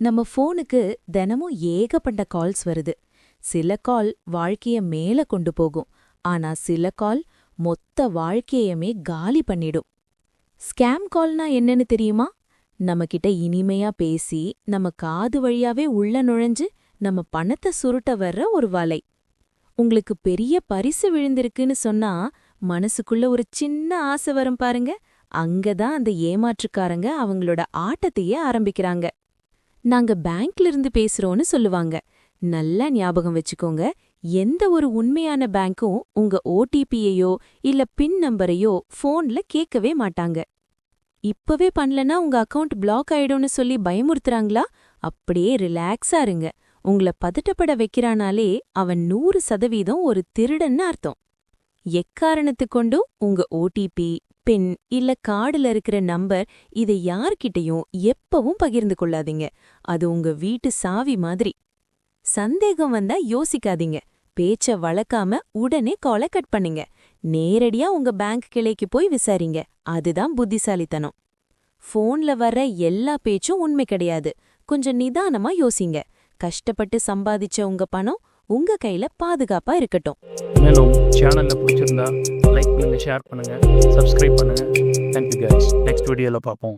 நம்ம ஃபோனுக்கு தினமும் ஏகப்பட்ட கால்ஸ் வருது. சில கால் வாழ்க்கைய மேல கொண்டு போகும். ஆனா சில கால் மொத்த வாழ்க்கையமே காலி பண்ணிடும். ஸ்கேம் கால்னா என்னன்னு தெரியுமா? நம்மகிட்ட இனிமையா பேசி நம்ம காது வழியாவே உள்ள நுழைஞ்சு நம்ம பணத்தை சுருட்ட வர்ற ஒரு வலை. உங்களுக்கு பெரிய பரிசு விழுந்திருக்குன்னு சொன்னா மனசுக்குள்ள ஒரு சின்ன ஆசை வரும் பாருங்க. அங்கதான் அந்த ஏமாற்றுக்காரங்க அவங்களோட ஆட்டத்தையே ஆரம்பிக்கிறாங்க. நாங்க பேங்க்ல இருந்து பேசுறோம்னு சொல்லுவாங்க. நல்லா ஞாபகம் வச்சுக்கோங்க எந்த ஒரு உண்மையான பேங்க்கும் உங்க ஓடிபியையோ இல்ல பின் நம்பரையோ போன்ல கேட்கவே மாட்டாங்க. இப்பவே பண்ணலனா உங்க அக்கவுண்ட் பிளாக் ஆயிடும்னு சொல்லி பயமுறுத்துறாங்களா? அப்படியே ரிலாக்ஸா இருங்க. உங்கள பதட்டப்பட வைக்கிறானாலே அவன் நூறு சதவீதம் ஒரு திருடன்னு அர்த்தம். எக்காரணத்துக் கொண்டும் உங்க ஓடிபி பின் இல்ல கார்டுல இருக்கிற நம்பர் இதை யார்கிட்டயும் எப்பவும் பகிர்ந்து கொள்ளாதீங்க. அது உங்க வீட்டு சாவி மாதிரி. சந்தேகம் வந்தா யோசிக்காதீங்க. பேச்ச வளர்க்காம உடனே காலை கட் பண்ணுங்க. நேரடியா உங்க பேங்க் கிளைக்கு போய் விசாரிங்க. அதுதான் புத்திசாலித்தனம். ஃபோன்ல வர்ற எல்லா பேச்சும் உண்மை கிடையாது. கொஞ்சம் நிதானமா யோசிங்க. கஷ்டப்பட்டு சம்பாதிச்ச உங்க பணம் உங்க கையில பாதுகாப்பா இருக்கட்டும். மேலும் பிடிச்சிருந்தா லைக் பண்ணுங்கள் ஷேர் பண்ணுங்கள் சப்ஸ்கிரைப் பண்ணுங்கள் தேங்க்யூ கைஸ் நெக்ஸ்ட் வீடியோவில் பார்ப்போம்.